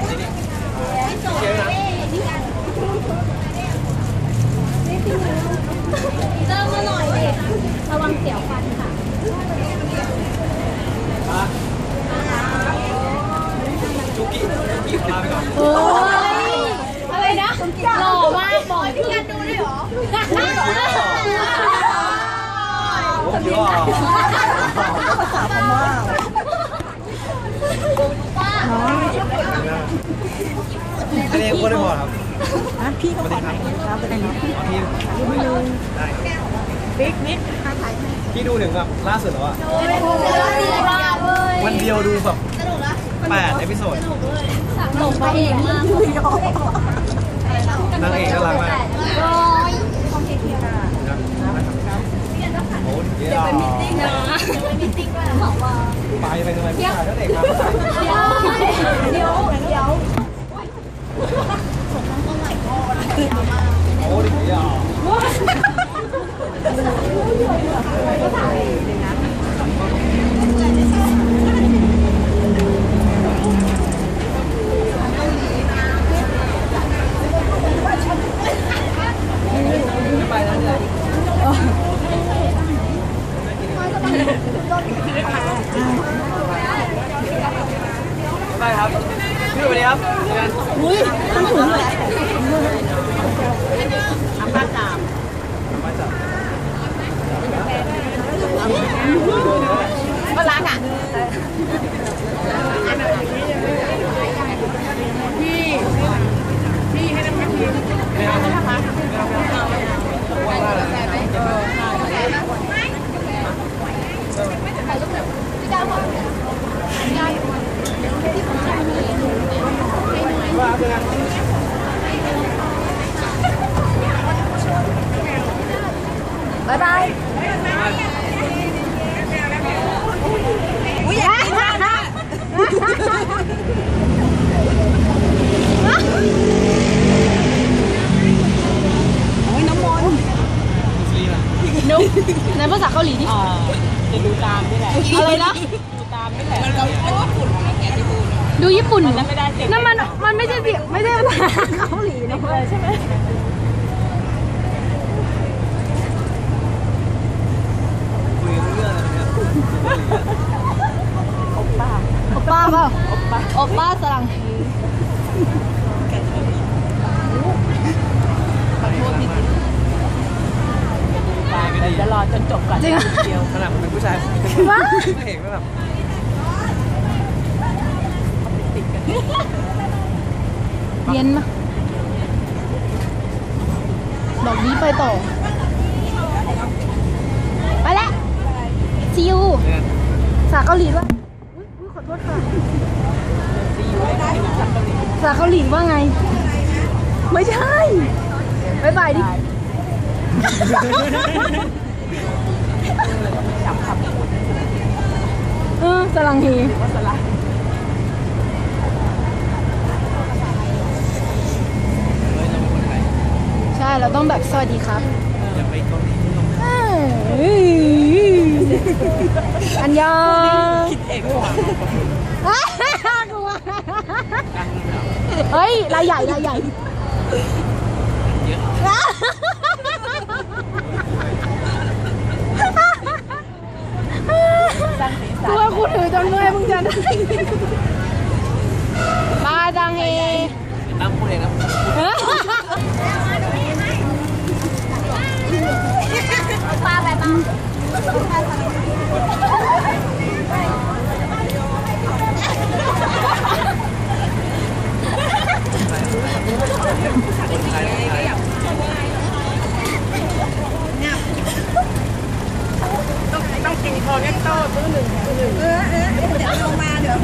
เตะบอลนี่มมาหน่อยดิระวังเสียวฟันค่ะจุกี้จุกี้ขอลาไปก่อน โอ้ยอะไรนะหล่อมากบอกพี่กันดูได้หรอโอ้เดี๋ยวอะภาษาพม่า อันนี้ก็ได้บอลครับอะพี่ก็ขอถ่ายครับเป็นไงเอาพี่ได้ปิ๊กนิดพี่ดูถึงแบบล่าสุดแล้วอะวันเดียวดูแบบแปดเอพิโซดหลงไปเองมากนางเอกน่ารักมาก ร้อยโอ้เดี๋ยวไปมิตติ้งนะไปไปทำไมผู้ชายก็เด็กมาผู้ชายเดี๋ยวเดี๋ยวเดี๋ยวโอ้เดี๋ยว ไปครับชื่อวันนี้ครับเจอกันอุ้ยต้องถึงแหละมาจับก็รักอะว่าเจอกัน บ๊ายบายอุ้ยอยากกินมากนะโอ้ยน้ำมนต์ซีล่ะนุ๊กในภาษาเกาหลีดิจะดูตามนี่แหละอะไรนะดูตามนี่แหละมันเราเป็นญี่ปุ่นนะแกที่พูดดูญี่ปุ่นนั่นไม่ได้เสียงนั่นมัน มันไม่ใช่เสียงไม่ใช่ภาษาเกาหลีนะ เลยใช่ไหมคุยเรื่องอะไรเนี่ยโอป้าเปล่าโอป้าสลังไม่ดีจะรอจนจบก่อนจริงเหรอเดียวขนาดผมเป็นผู้ชายว้าไม่เห็นว่าแบบเย็นมาดอก นี้ไปต่อ ไปแล้วซิวเนี่ยภาเกาหลีวยอุ๊ยอุ๊ยขอโทษค่ะภาเกาหลีว่าไง ไม่ใช่บายบายดิจับคำพูดเออสลังเฮ ว่าสละ เฮ้ยเราเป็นคนไทย ใช่ เราต้อง แบบสวัสดีครับอย่าไปเกาหลีลงนะเอ้ยอันยองคิดเองว่ากลัวเฮ้ยรายใหญ่รายใหญ่เยอะสร้างสีสักลันวกูถือจนเมื่อยมึงจะได้มาจังเฮตั้งพูดเองนะ ปลาไปบ้างคนไทยคนไทยต้องกินคอเนตโต้ซื้อหนึ่งแถมหนึ่งเออเออเดี๋ยวลงมาเดี๋ยว